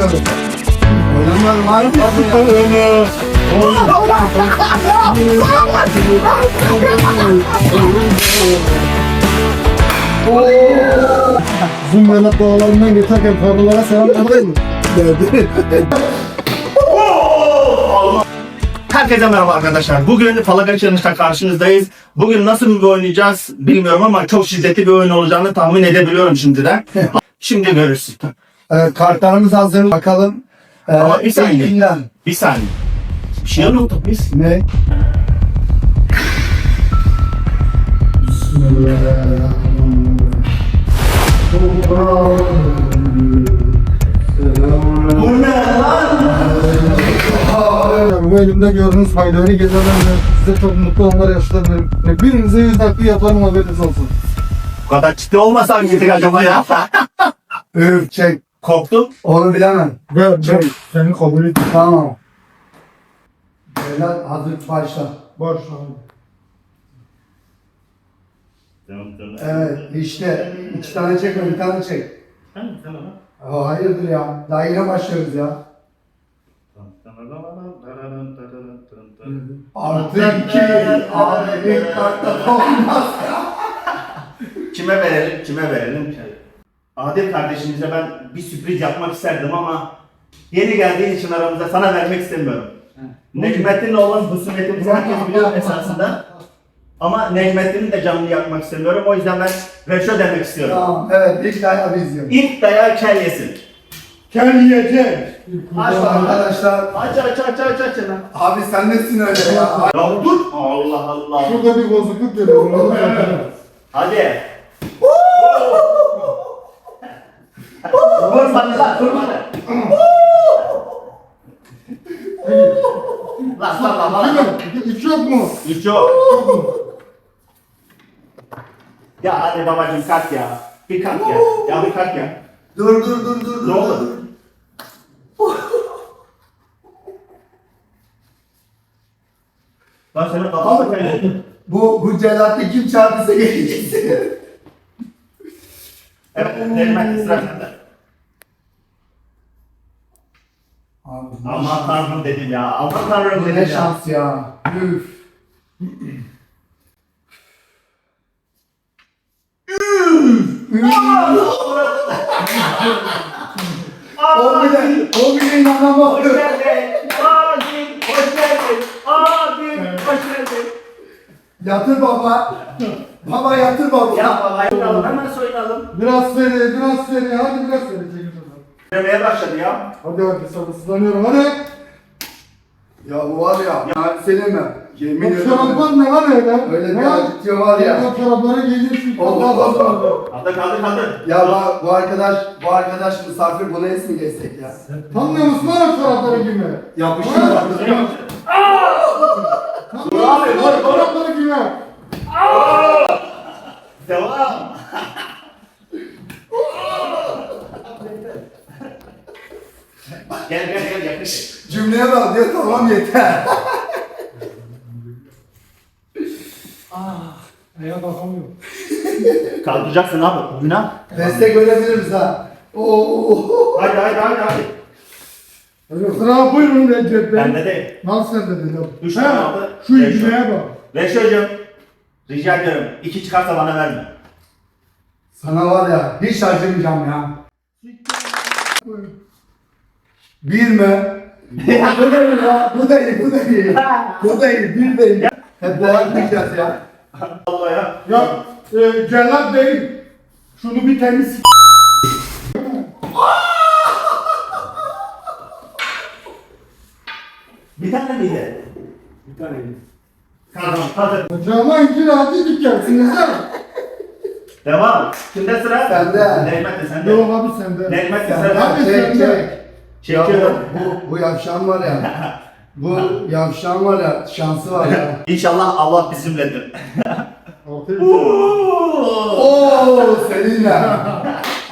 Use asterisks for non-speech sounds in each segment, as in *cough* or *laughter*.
oynamıyorum. Oynamıyorum abi. Zoom yana bağlarından geçerken kablolara selam verdi mi? Verdi. Herkese merhaba arkadaşlar. Bugün Falaga Challenge'da karşınızdayız. Bugün nasıl bir oynayacağız bilmiyorum ama çok şiddetli bir oyun olacağını tahmin edebiliyorum şimdiden. Şimdi görürsün. Evet, kartlarımız hazır. Bakalım. Ee, Ama bir saniye. ilkinden. Bir saniye. Bir şey unuttuk biz. Ne? Bu ne lan? Bu elimde gördüğünüz faydaları gezelerle size çok mutlu anlar yaşatabilirim. Birinize yüz dakika yaparım haberiniz olsun. Bu kadar ciddi olmasan gittik acaba ya. Öf çek. Korktum. Onu bilemem. Ver çek. Seni kabul et. Tamam. Beyler hazır başla. Başla. Evet işte iki tane çekme bir tane çek. Aa, hayırdır ya. Daha yine başlıyoruz ya. Artı iki. Abi ilk kartta olmaz. Kime verelim, kime verelim? Adil kardeşimize ben bir sürpriz yapmak isterdim ama yeni geldiğin için aramıza sana vermek istemiyorum. Necmettin'le olan husumetimizi herkes biliyor esasında. Ama Necmettin'in de canını yakmak istemiyorum. O yüzden ben Reşo demek istiyorum. Tamam evet ilk dayağı biz yiyoruz. İlk dayağı kel yesin. Kel yiyecek. Aç bakalım. arkadaşlar. Aç aç aç aç aç lan. Abi sen nesin öyle ya? Ya dur. Allah Allah. Şurada bir bozukluk geliyor. Onu Hadi. Vurma lan vurma lan. Lan lan lan lan. Hiç yok mu? Üç yok. Ya hadi babacım kalk ya. Bir kalk ya. Ya bir kalk ya. Dur dur dur dur. Ne oldu? Lan senin kafan mı kaydı? Bu, bu celatte kim çarptıysa geleceksin. Evet, Necmet sıra sende. Abi Aman tanrım dedim ya. Aman tanrım bu dedim ne ya. şans ya. Üf. O bile, o bile Hoş inanamadı. geldin. Adil, hoş geldin. Adil, hoş geldin. Yatır baba. Baba yatır baba. Ya baba soyunalım, hemen soyunalım. Biraz seri, biraz seri. Hadi biraz seri Demeye başladı ya. Hadi hadi sabırsızlanıyorum hadi. Ya bu var ya, yani senin mi? Yemin Bak ediyorum. çoraplar ne lan öyle? Öyle bir acıtıyor var ya. Bak çorapları giyeceksin. Allah Allah. Kaldır kaldır kaldır. Ya bu, bu arkadaş, bu arkadaş misafir buna es mi geçsek ya? Tanımıyor musun lan o çorapları giyme? Yapıştır. Dur Tanımıyor musun lan o çorapları giyme? Devam. Gel gel gel yakış. Cümleye bak diyor tamam yeter. *laughs* Ayağa kalkamıyorum. Kaldıracaksın abi. Günah. Destek verebiliriz ha. Oo. Hadi hadi hadi hadi. Sıra buyurun Recep Bey. Bende değil. Nasıl sende dedim? Üç tane aldı. Şu Beş ilgiye bak. Reşo'cum. Rica ediyorum. İki çıkarsa bana verme. Sana var ya hiç acımayacağım ya. Bir mi? bu değil ya. Bu değil, bu değil. Bu değil, bir değil. Hep beraber gideceğiz ya. Allah ya. Ya e, cellat değil. Şunu bir temiz Bir tane miydi? Bir tane. Tamam hazır. Cama iki rahatı dikersiniz ha. Devam. Kimde sıra? Sende. Necmet de sende. Yok abi sende. Necmet de Sen sende. Abi çek, çek. Çekiyorum. Ya bu, bu yavşan var ya. Bu *laughs* yavşan var ya, şansı var ya. İnşallah Allah bizimledir. Altı Oo seninle.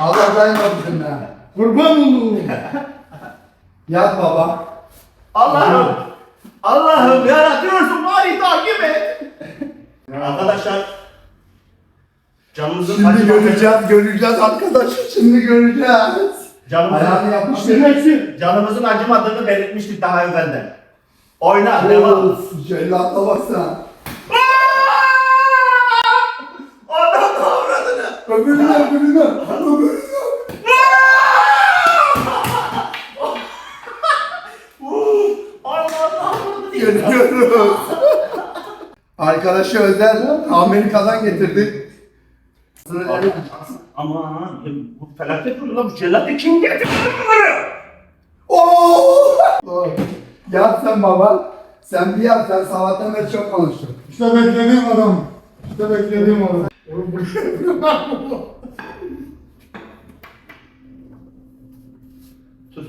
Allah daima bizimle. Kurban olurum. Yat baba. Allah'ım. Allah'ım yaratıyorsun bari takip et. Arkadaşlar canımızın Şimdi göreceğiz, göreceğiz arkadaşlar. Şimdi göreceğiz. Canımızın, Ayağını yapmış. Sinirlensin. canımızın acımadığını belirtmiştik daha evvelden. Oyna devam. Of, Cellat'a baksana. Adam avradını. Öbürüne, öbürüne, öbürüne. Allah avradını. Geliyoruz. Arkadaşı özel Amerika'dan getirdik. Aman bu felaket olur lan bu celatı kim getirdi bunları? Oo! Yat sen baba. Sen bir yat, sen sabahtan beri çok konuştun. İşte beklediğim adam. İşte beklediğim adam. Oğlum bu Dur.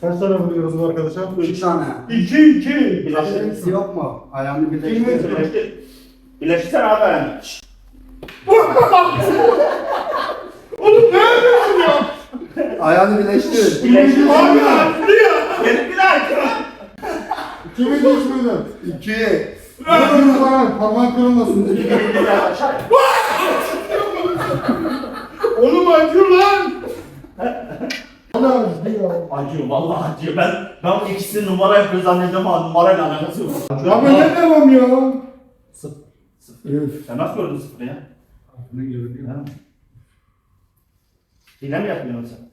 Kaç tane vuruyoruz bu arkadaşa? Üç tane. İki, iki. Birleştirmesi yok mu? Ayağını birleştir. Birleştir. Birleştirsene abi ayağını. Oğlum ne yapıyorsun ya? Ayağını birleştir. Birleştir. Abi attı ya. Gelin bir daha. Kimi düşmedi? İki. Vurun bana parmağın kırılmasın. Aşağı. Oğlum acıyor lan. Allah acıyor. Acıyor vallahi acıyor. Ben ben ikisini numara yapıyor zannediyorum ama numarayla alakası yok. Ya ben ne devam ya? Sıfır. Sıfır. Sen nasıl gördün sıfırı ya? Ha? Hile mi yapmıyorsun sen?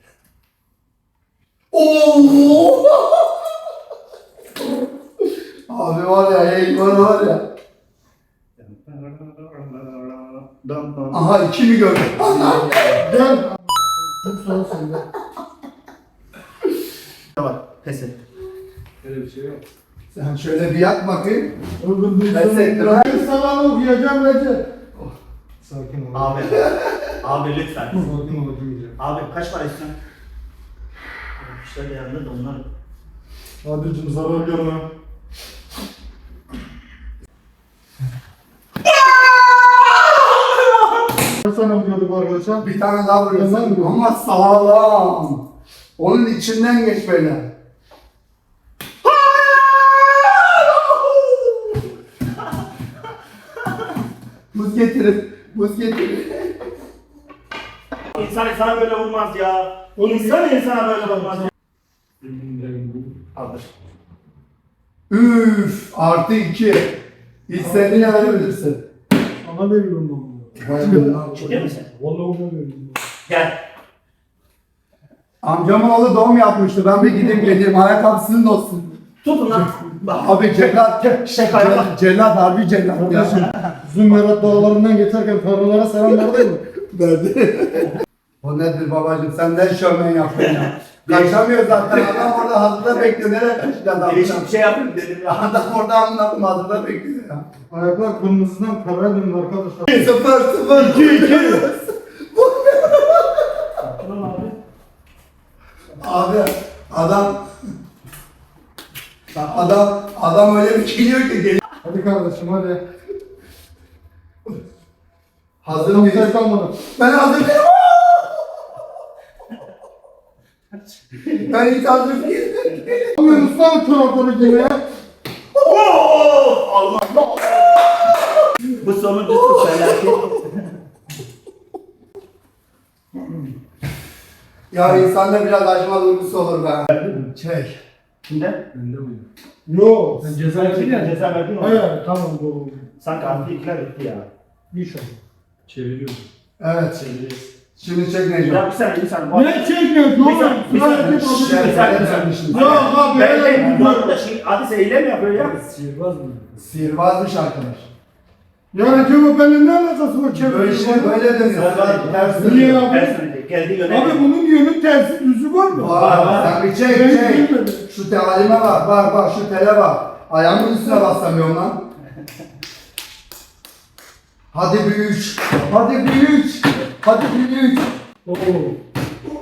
Oo! Abi var ya, Eymen var ya. Aha iki mi gördün? Gel. Çok soğuk sende. Var. Pes et. Sen şöyle bir yat bakayım. Öldürdün Ben sektim. Ben sana okuyacağım Recep. Sakin ol. Abi. Abi lütfen. Sakin ol. Abi kaç para istiyorsun? İşte de onlar. Adil'cim zarar görme. Tane vuruyorduk bu arkadaşa? Bir tane daha vuruyorsun mı? ama sağlam. Onun içinden geç böyle. Buz getirin. Buz getirin. İnsan insana böyle vurmaz ya. İnsan insana böyle vurmaz ya. Kaldır. Üf artı iki. İstediğine verebilirsin. Sana veriyorum be. Ciddi misin? Vallahi ona veriyorum. Gel. Amcamın oğlu doğum yapmıştı. Ben bir gideyim geleyim. Ayakkabısını olsun. Tutun lan. Abi cellat. Şakaya bak. Cellat, harbi cellat ya. Zümberat dağlarından geçerken tarlalara selam verdin mi? Verdi. *laughs* o nedir babacım? Senden şovmen yaptın ya. Kaçamıyor zaten. Adam orada hazırda bekliyor. Nereye kaçacağız adam? Değişik bir şey yapayım dedim ya. Adam orada anladım hazırda bekliyor ya. Ayaklar kırmızıdan karaya döndü arkadaşlar. Sıfır sıfır. İki iki. Tamam abi. Abi adam Bak adam adam öyle bir geliyor ki geliyor. Hadi kardeşim hadi. Hazır mıyız? Ben hazır değilim. Ben değilim. Alıyoruz lan traktörü gibi ya. Oo! Allah Allah. Bu sonuncusu felaket. Ya insanda biraz acıma duygusu olur be. Çek. Kimde? Yok. Sen ceza verdin ya. Ceza verdin mi? He tamam doğru. Sanki artı ikiler bitti ya. İnşallah. Evet. Şimdi çek Necmi. Ya bir saniye bir saniye. Ne çekmiyorsun Bir oğlum? saniye, bir saniye. Şey, alıyor. Bir saniye, bir saniye. Yok abi, Ben de bu da şey, hadise hile mi yapıyor ya? Sihirbazmış arkadaş. Ya Recep benim ne alakası var Böyle şey çeviriyor? böyle dönüyor. Ters Niye abi? Geldi yönetim. Abi bunun yönü tersi düzü var mı? Var, sen bir çek çek. Şu tevalime bak bak bak şu tele bak. Ayağımın üstüne basamıyorum lan. *laughs* Hadi üç. Hadi üç. Hadi üç. Oo.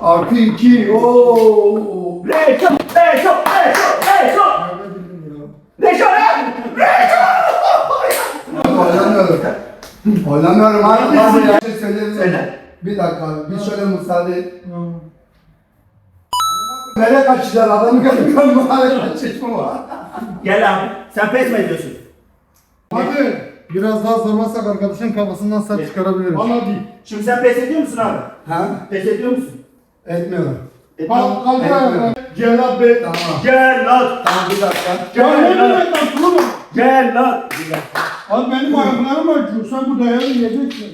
Artı iki. Oo. Reşo! Reşo! Reşo! Reşo! Nerede bildim ya? Reşo ya! Oynamıyorum. Oynamıyorum abi. Abi ya. Bir şey söyleyebilir miyim? Söyle. Bir dakika. Bir şöyle müsaade et. Nereye kaçacaksın? Adamı gördük ama hala kaçışma var. Gel abi. Sen pes mi ediyorsun? Hadi. Biraz daha zorlarsak arkadaşın kafasından saç çıkarabiliriz. Bana değil. Şimdi sen pes ediyor musun abi? Ha? Pes ediyor musun? Etmiyorum. Kalk kalk ayağa. Celal Bey. Tamam. Gel lan. Tamam bir dakika. Ya ne demek lan sulama. Gel lan. Abi benim ayaklarım acıyor. Sen bu dayağı yiyeceksin.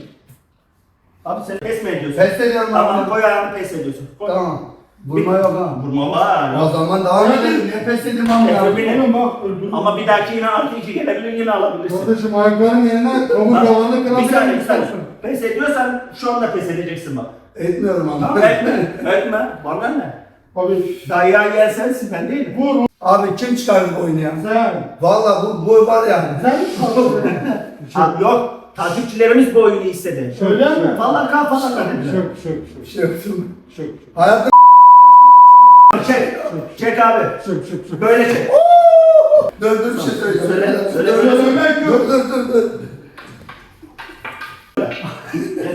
Abi sen pes mi ediyorsun? Pes ediyorum Tamam abi. koy ayağını pes ediyorsun. Koy. Tamam. Vurma yok ha. Vurma var. O zaman devam edelim. Niye pes edeyim ama ya? Efe Oğlum bak. Ama bir dahaki yine artı iki gelebilir yine alabilirsin. Kardeşim ayakların yerine kabuk yalanı Bir kırabilir saniye bir saniye. Pes ediyorsan şu anda pes edeceksin bak. Etmiyorum ama. Tamam etme. Etme. Bana ne? Abi Dayağı yer sensin ben değilim. vur. Abi kim çıkardı bu oyunu ya? Sen. Valla bu, bu var yani. Sen çıkardın. *laughs* Abi yok. Takipçilerimiz bu oyunu istedi. Öyle mi? Kal. Şök şök şök. Bir şey yaptım. Şök Hayatta Çek. Çek abi. şök şök şök. Böyle çek. dur dur bir şey söyle. Söyle, söyle, Söylemek yok. Dur dur dur dur.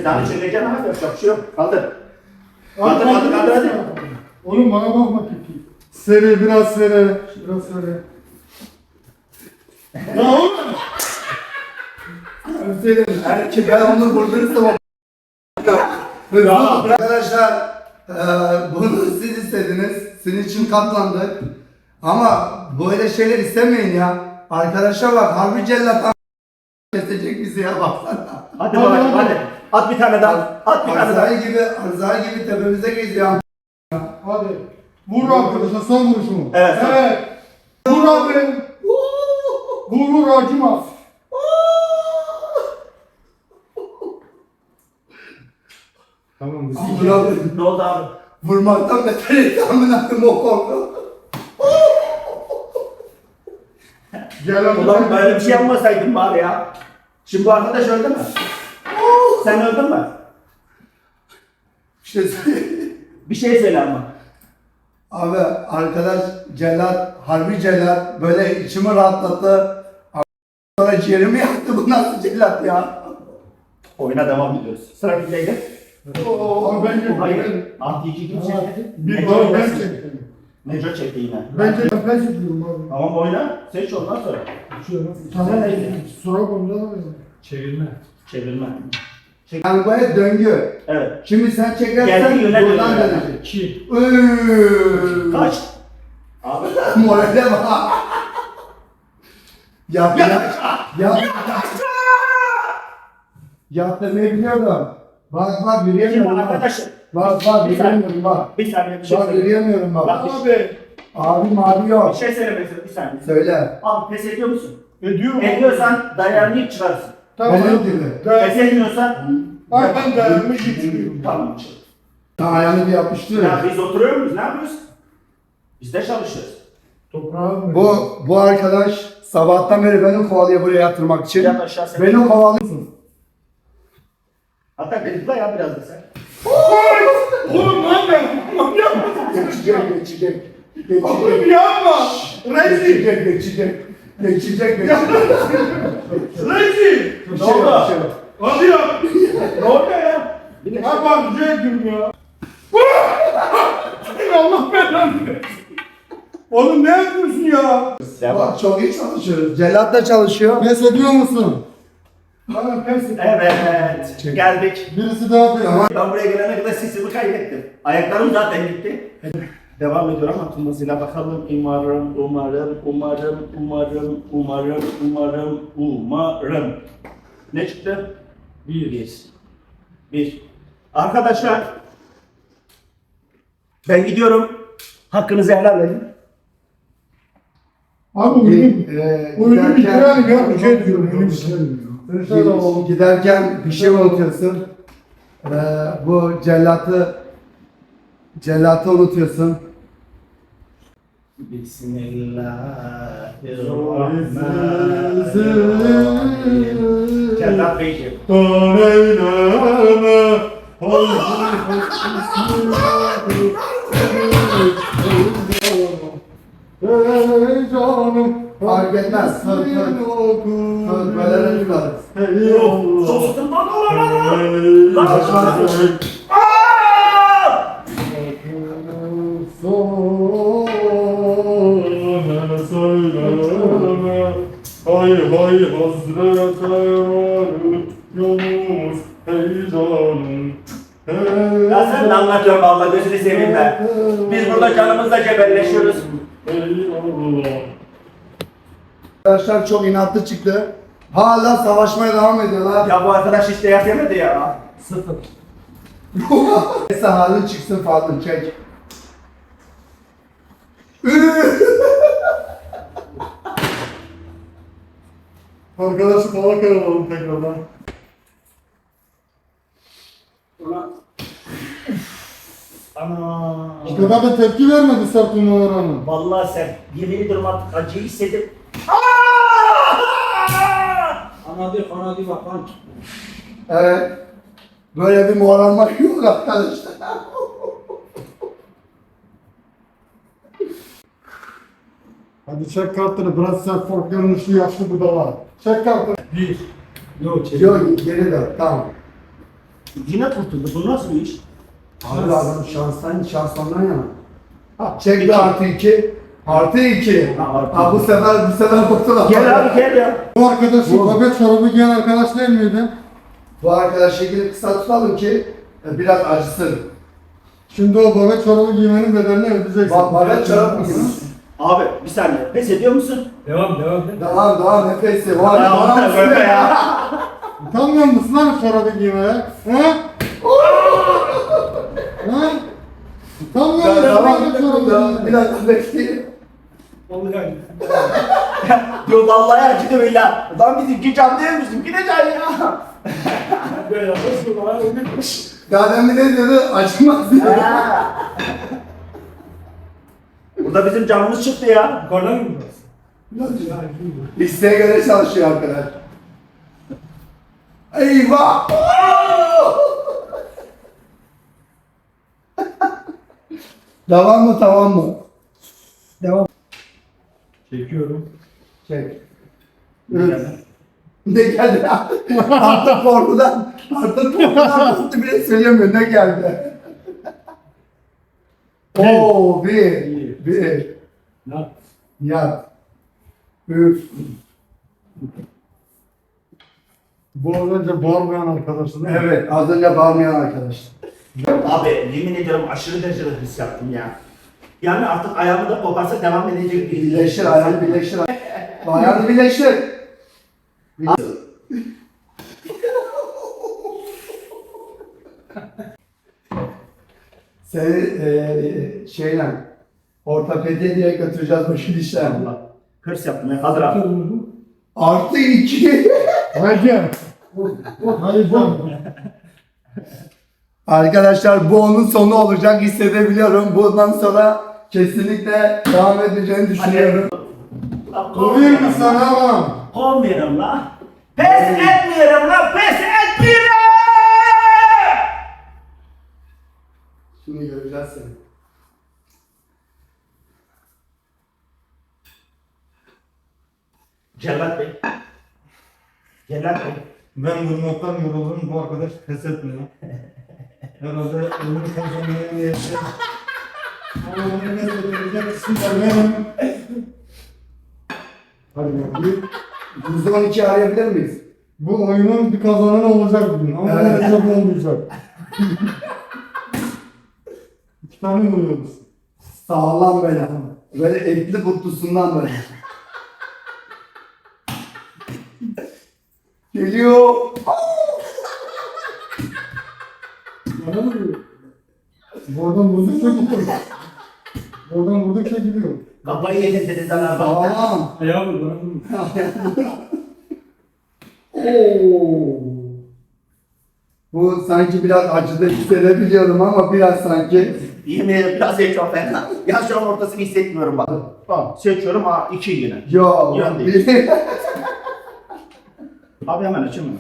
Daha çekeceksin abi. Yapacak bir şey yok. Kaldır. Abi Kaldır kaldır kaldır hadi. Oğlum bana bakma Tiki. Seri biraz seri. Biraz seri. Ya oğlum. Söyleyeyim. Yani ki ben onu vurdurursam o. Arkadaşlar eee, bunu *laughs* siz istediniz. Sizin için katlandık. Ama böyle şeyler istemeyin ya. Arkadaşa bak harbi cellat kesecek bizi ya baksana. Hadi Hadi, hadi. hadi. At bir tane daha. At bir tane daha. Arzai gibi, Arzai gibi tepemize geziyor. Hadi. Vur arkadaşlar son vuruşumu. Evet. Evet. Vur abi. Vur vur acıma. Tamam biz. Ya, Ne oldu abi? Vurmaktan beter etti amına koyayım o korku. Gel abi. Ulan böyle bir şey yapmasaydın bari ya. Şimdi bu arkadaş öldü mü? Sen öldün mü? Bir şey. Bir şey söyle ama. Abi arkadaş cellat, harbi cellat böyle içimi rahatlattı. Sonra ciğerimi yaktı bu nasıl cellat ya? Oyuna devam ediyoruz. Sıra kimdeydi? Abi bence Hayır. İki kim çekti? Bir Neco bana ben çekti. çektim. Neco çekti yine. Bence ben çekiyorum abi. Tamam oyna. Seç ondan sonra. Sen Tamam. neydi? Sonra konuda da Çevirme. Çevirme. Yani bu hep döngü. Evet. Şimdi sen çekersen Geldi yöne buradan dönüyor. dönecek. 2. Üüüüüü. Kaç. Abi. Morale bak. Yap Ya. yap. Yap. Yap demeyi biliyordum. Bak bak yürüyemiyorum bak. arkadaşım? Bak bak Bir saniye. yürüyemiyorum bak. Bir saniye bir şey Bak söyle. yürüyemiyorum bak. Bak. Abi. Abim abi Bir yok. şey söylemek istiyorum. Bir saniye. Söyle. Abi pes ediyor musun? Ediyorum. Ediyorsan ilk çıkarsın. Tamam. Benim gibi. Pes etmiyorsan Ay ben dayanımı geçiriyorum. tamam çık. Sen ayağını bir yapıştır. Ya biz oturuyor muyuz? Ne yapıyoruz? Biz de çalışıyoruz. Toprağım. Bu bu arkadaş sabahtan beri beni kovalıyor buraya yatırmak için. Yat aşağı sen. Beni kovalıyorsun. Hatta gıdıkla ya biraz da sen. Oğlum lan ben. Manyak mısın? Geçecek, geçecek. Oğlum Geçecek. yapma. Rezil. Geçecek, geçecek. Geçecek, geçecek. Rezil. Bir Ne şey yok, oldu? bir şey yok. Hadi yap. Ne oldu ya? Bir de Ha bak güzel gün ya. *laughs* Allah belanı versin. Oğlum ne yapıyorsun ya? Bak çok iyi çalışıyoruz. Celat da çalışıyor. Pes ediyor musun? Bana pes et. Evet. Geldik. Birisi daha Tamam. Ben buraya gelene kadar sesimi kaybettim. Ayaklarım zaten gitti. Devam ediyor ama tutmasıyla bakalım. Umarım, umarım, umarım, umarım, umarım, umarım, umarım. Ne çıktı? Bir. Bir. Bir. Arkadaşlar, ben gidiyorum. Hakkınızı helal edin. Abi oyunu, Ee, oyunu bitirelim ya. Bir şey diyorum. Oğlum. giderken bir şey unutuyorsun. Ee, bu cellatı cellatı unutuyorsun. Bismillahirrahmanirrahim. Cellat Beyciğim. Taneyleme. Hey canım. Fark etmez. Söz. Söz belere çıkarız. Hey Allah. Oldu lan. Lan. Aa! Söyleme, söyleme. Hay hay hazrete varıp yolumuz hey canım. Ya sen ne anlatıyorsun valla gözünü seveyim be. Biz burada canımızla cebelleşiyoruz. Arkadaşlar çok inatlı çıktı. Hala savaşmaya devam ediyorlar. Ya bu arkadaş işte yap yemedi ya. Sıfır. *laughs* Neyse halin çıksın Fadıl çek. *laughs* Arkadaşı kola kıralım tekrardan. Ana. İşte ben de tepki vermedi sert numaralarına. Vallahi sen yemin ediyorum artık acıyı hissedip Anadır, anadır bakan. Evet. Böyle bir moralmak yok arkadaşlar. *laughs* Hadi çek kartını biraz sert fork görünüşlü yaşlı budala. Çek kartını. Bir. Yok, çevir. Yok geri dön tamam. yine kurtuldu. Bu nasıl bir iş? Abi adam şanstan şanslandan yana. Ha, çek bir artı iki. Artı iki. Ha, artı Ha, bu sefer bu sefer kurtulamam. Gel abi gel ya. Bu arkadaş Bu- babet çorabı giyen arkadaş değil miydi? Bu arkadaş şekilde kısa tutalım ki e, biraz acısın. Şimdi o babet çorabı giymenin bedelini ödeyeceksin. Bak babet çorap mı giyiyorsun? Abi bir saniye. Pes ediyor musun? Devam, devam. devam. Devam devam nefesi. Var Ya var bana böyle ya. Utanmıyor musun lan çorabı giymeye? He? *laughs* He? Utanmıyor musun babet çorabı giymeye? Bir dakika bekleyin. Vallahi. *laughs* Yo vallahi acıdı billah. Lan bizimki can değil bizimki de can ya. Böyle yapıyorsun bana ölmüş. Daha demin ne diyordu? Acımaz diyor. Burada bizim canımız çıktı ya. Yukarıdan mı burası? İsteğe göre çalışıyor arkadaş. Eyvah! *laughs* Devam mı tamam mı? Devam. Çekiyorum. Çek. Evet. *laughs* Ne geldi ya? artık korkudan, artık korkudan *laughs* korktu bile söylemiyor. Ne geldi? Oo bir, bir, Ne? yat. Üf. Bu az önce bağırmayan arkadaşın değil mi? Evet, az önce bağırmayan arkadaş. Abi yemin ediyorum aşırı derecede hırs yaptım ya. Yani artık ayağımı da koparsa devam edecek bir Birleştir, ayağını birleştir. Ayağını birleştir. Seni eee şeyle ortopediye diye götüreceğiz başı dişler. Hırs yaptım ya. Hazır abi. Artı iki. Haydi. Haydi. Arkadaşlar bu onun sonu olacak hissedebiliyorum. Bundan sonra kesinlikle devam edeceğini düşünüyorum. Koyayım mı sana lan? Olmuyorum la. Pes etmiyorum la. Pes etmiyorum. Şimdi göreceğiz seni. Cellat Bey. Cellat Bey. Ben vurmaktan yoruldum. Bu arkadaş pes etmiyor. *laughs* Herhalde ömrü kazanmaya niyetli. Ama onu ne söyleyecek kısım da benim. Hadi bakayım. 112 arayabilir miyiz? Bu oyunun bir kazananı olacak bugün ama Evet. evet. çok olmayacak. İki tane vuruyoruz. Sağlam böyle. Böyle etli kutlusundan böyle. Geliyor. Bana mı vuruyor? Buradan vurdukça gidiyor. Buradan vurdukça gidiyor. Kafayı yedin dedi sana bak. Sağlam. Ayağı vur, bana vurma. Oo. Bu sanki biraz acıda hissedebiliyorum ama biraz sanki. Yemin ederim biraz et çok fena. Ya şu an ortasını hissetmiyorum bak. Bak seçiyorum ha iki yine. Yo. Yan değil. Abi hemen açayım mı?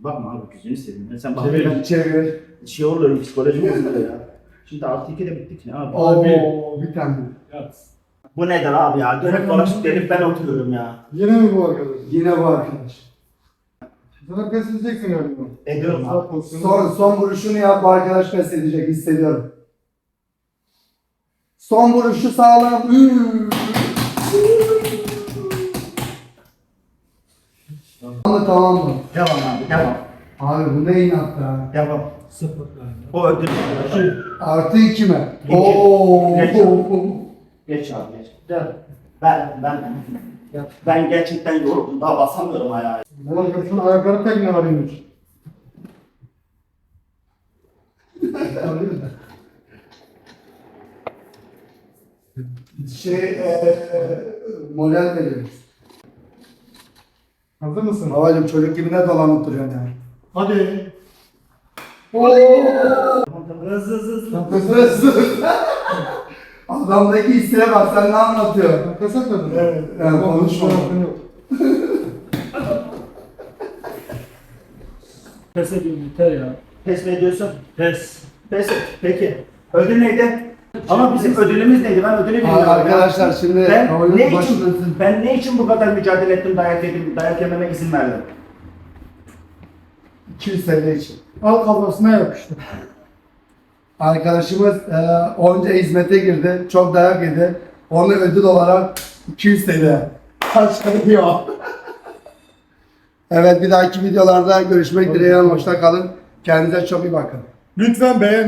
Bakma abi gözünü seveyim. Ya Sen bak Çevir. Çevir. şey oluyorum psikolojim bozuluyor ya. Şimdi artı iki de bittik ne abi? Oo, Abi. bir tane. Yat. Bu nedir abi ya? Dönüp dolaşıp gelip ben oturuyorum ya. Yine mi bu arkadaş? Yine bu arkadaş. Sana pes edeceksin galiba. Ediyorum abi. Son, son vuruşunu yap bu arkadaş pes edecek hissediyorum. Son vuruşu sağlam. Üü. Tamam mı tamam mı? Devam abi devam. Abi bu ne inat ya? Devam. Sıfır. O ödül. Artı iki mi? İki. Oo. Geç. Geç abi geç. Gel. Ben ben ben gerçekten yoruldum. Daha basamıyorum ayağa. Ulan şunun ayakları tekne arıyormuş. Şey, eee moral veriyoruz. Hazır mısın? Babacım çocuk gibi ne dolanıp duruyorsun yani? Hadi. Hız hız hız. Adamdaki hissine bak sen ne anlatıyorsun? Pes etmedin. Evet, yani konuşma. Pes ediyorum yeter ya. Pes mi ediyorsun? Pes. Pes et. Peki. Ödül neydi? Ama bizim ödülümüz neydi? Ben ödülü bilmiyorum. ya. Arkadaşlar şimdi Ben oyunun ne için, ben ne için bu kadar mücadele ettim, dayak yedim, dayak yememe izin verdim? 200 TL için. Al kafasına yapıştı. Arkadaşımız eee onca hizmete girdi. Çok dayak yedi. Onu ödül olarak 200 TL. Kaç diyor. *laughs* evet bir dahaki videolarda görüşmek dileğiyle. Hoşça kalın. Kendinize çok iyi bakın. Lütfen beğen.